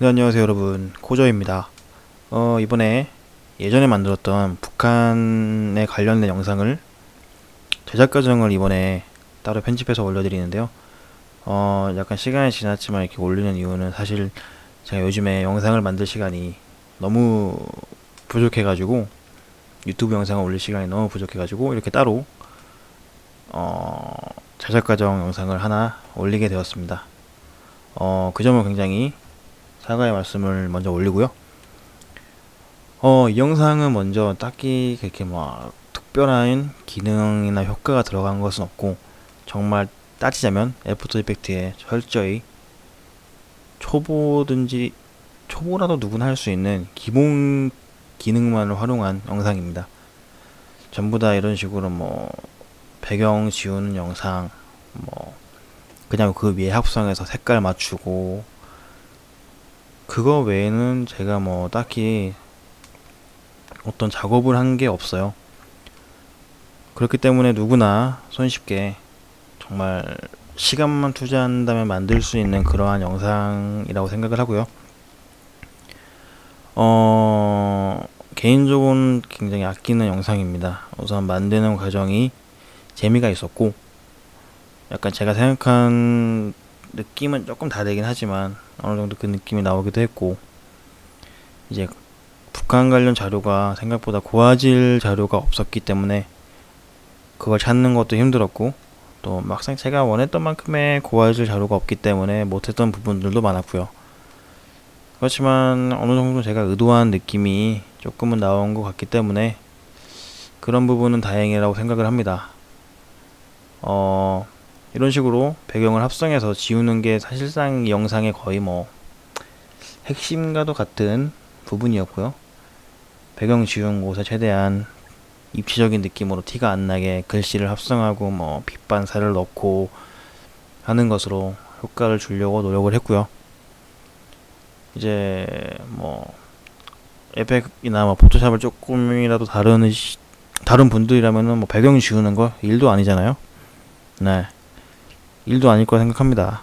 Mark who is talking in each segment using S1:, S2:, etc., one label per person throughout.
S1: 네, 안녕하세요 여러분. 코저입니다. 어 이번에 예전에 만들었던 북한에 관련된 영상을 제작 과정을 이번에 따로 편집해서 올려드리는데요. 어 약간 시간이 지났지만 이렇게 올리는 이유는 사실 제가 요즘에 영상을 만들 시간이 너무 부족해 가지고 유튜브 영상을 올릴 시간이 너무 부족해 가지고 이렇게 따로 어 제작 과정 영상을 하나 올리게 되었습니다. 어 그 점은 굉장히 사과의 말씀을 먼저 올리고요. 어, 이 영상은 먼저 딱히 그렇게 뭐 특별한 기능이나 효과가 들어간 것은 없고 정말 따지자면 애프터 이펙트에 철저히 초보든지 초보라도 누구나 할 수 있는 기본 기능만을 활용한 영상입니다. 전부 다 이런 식으로 뭐 배경 지우는 영상 뭐 그냥 그 위에 합성해서 색깔 맞추고 그거 외에는 제가 뭐 딱히 어떤 작업을 한 게 없어요. 그렇기 때문에 누구나 손쉽게 정말 시간만 투자한다면 만들 수 있는 그러한 영상이라고 생각을 하고요. 어, 개인적으로는 굉장히 아끼는 영상입니다. 우선 만드는 과정이 재미가 있었고, 약간 제가 생각한 느낌은 조금 다르긴 하지만 어느 정도 그 느낌이 나오기도 했고 이제 북한 관련 자료가 생각보다 고화질 자료가 없었기 때문에 그걸 찾는 것도 힘들었고 또 막상 제가 원했던 만큼의 고화질 자료가 없기 때문에 못했던 부분들도 많았고요. 그렇지만 어느 정도 제가 의도한 느낌이 조금은 나온 것 같기 때문에 그런 부분은 다행이라고 생각을 합니다. 어, 이런 식으로 배경을 합성해서 지우는 게 사실상 이 영상의 거의 뭐 핵심과도 같은 부분이었고요. 배경 지운 곳에 최대한 입체적인 느낌으로 티가 안 나게 글씨를 합성하고 뭐 빛반사를 넣고 하는 것으로 효과를 주려고 노력을 했고요. 이제 뭐 에펙이나 뭐 포토샵을 조금이라도 다른 다른 분들이라면은 뭐 배경 지우는 거 일도 아니잖아요. 네. 일도 아닐 거라 생각합니다.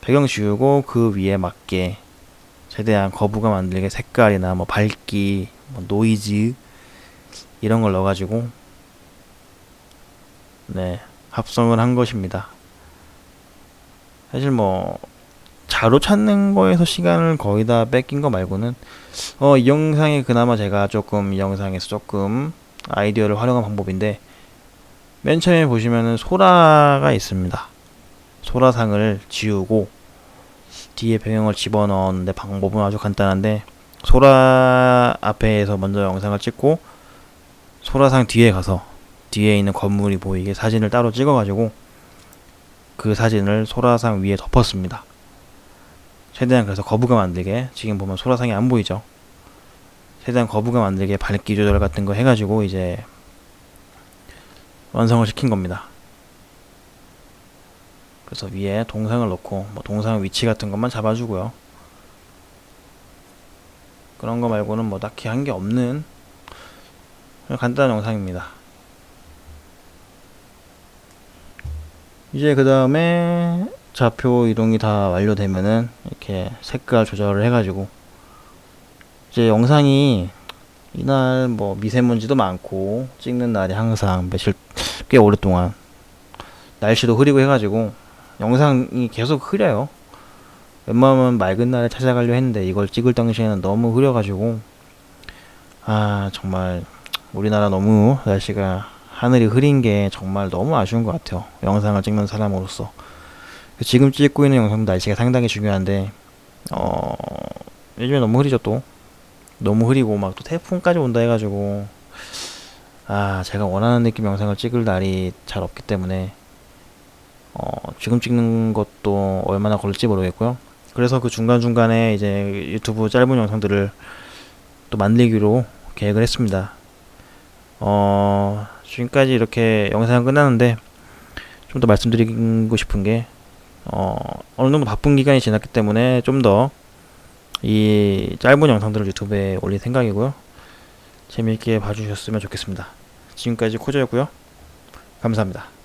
S1: 배경 지우고 그 위에 맞게 최대한 거부감 안 들게 색깔이나 뭐 밝기, 뭐 노이즈 이런 걸 넣어가지고 네 합성을 한 것입니다. 사실 뭐 자료 찾는 거에서 시간을 거의 다 뺏긴 거 말고는 어 이 영상이 그나마 제가 조금 이 영상에서 조금 아이디어를 활용한 방법인데 맨 처음에 보시면은 소라가 있습니다. 소라상을 지우고 뒤에 배경을 집어넣었는데 방법은 아주 간단한데 소라 앞에서 먼저 영상을 찍고 소라상 뒤에 가서 뒤에 있는 건물이 보이게 사진을 따로 찍어가지고 그 사진을 소라상 위에 덮었습니다. 최대한 그래서 거부감 안 들게 지금 보면 소라상이 안 보이죠. 최대한 거부감 안 들게 밝기 조절 같은 거 해가지고 이제 완성을 시킨 겁니다. 그래서 위에 동상을 넣고 뭐 동상 위치 같은 것만 잡아주고요. 그런 거 말고는 뭐 딱히 한 게 없는 간단한 영상입니다. 이제 그 다음에 좌표 이동이 다 완료되면은 이렇게 색깔 조절을 해가지고 이제 영상이 이날 뭐 미세먼지도 많고 찍는 날이 항상 며칠 꽤 오랫동안 날씨도 흐리고 해가지고 영상이 계속 흐려요. 웬만하면 맑은 날에 찾아가려 했는데 이걸 찍을 당시에는 너무 흐려가지고 아 정말 우리나라 너무 날씨가 하늘이 흐린 게 정말 너무 아쉬운 것 같아요. 영상을 찍는 사람으로서 지금 찍고 있는 영상 날씨가 상당히 중요한데 어 요즘에 너무 흐리죠 또 너무 흐리고 막 또 태풍까지 온다 해가지고 아 제가 원하는 느낌 영상을 찍을 날이 잘 없기 때문에 어 지금 찍는 것도 얼마나 걸릴지 모르겠고요 그래서 그 중간중간에 이제 유튜브 짧은 영상들을 또 만들기로 계획을 했습니다 어 지금까지 이렇게 영상 끝나는데 좀 더 말씀드리고 싶은 게 어, 어느 정도 바쁜 기간이 지났기 때문에 좀 더 이 짧은 영상들을 유튜브에 올릴 생각이고요. 재미있게 봐주셨으면 좋겠습니다. 지금까지 코저였고요. 감사합니다.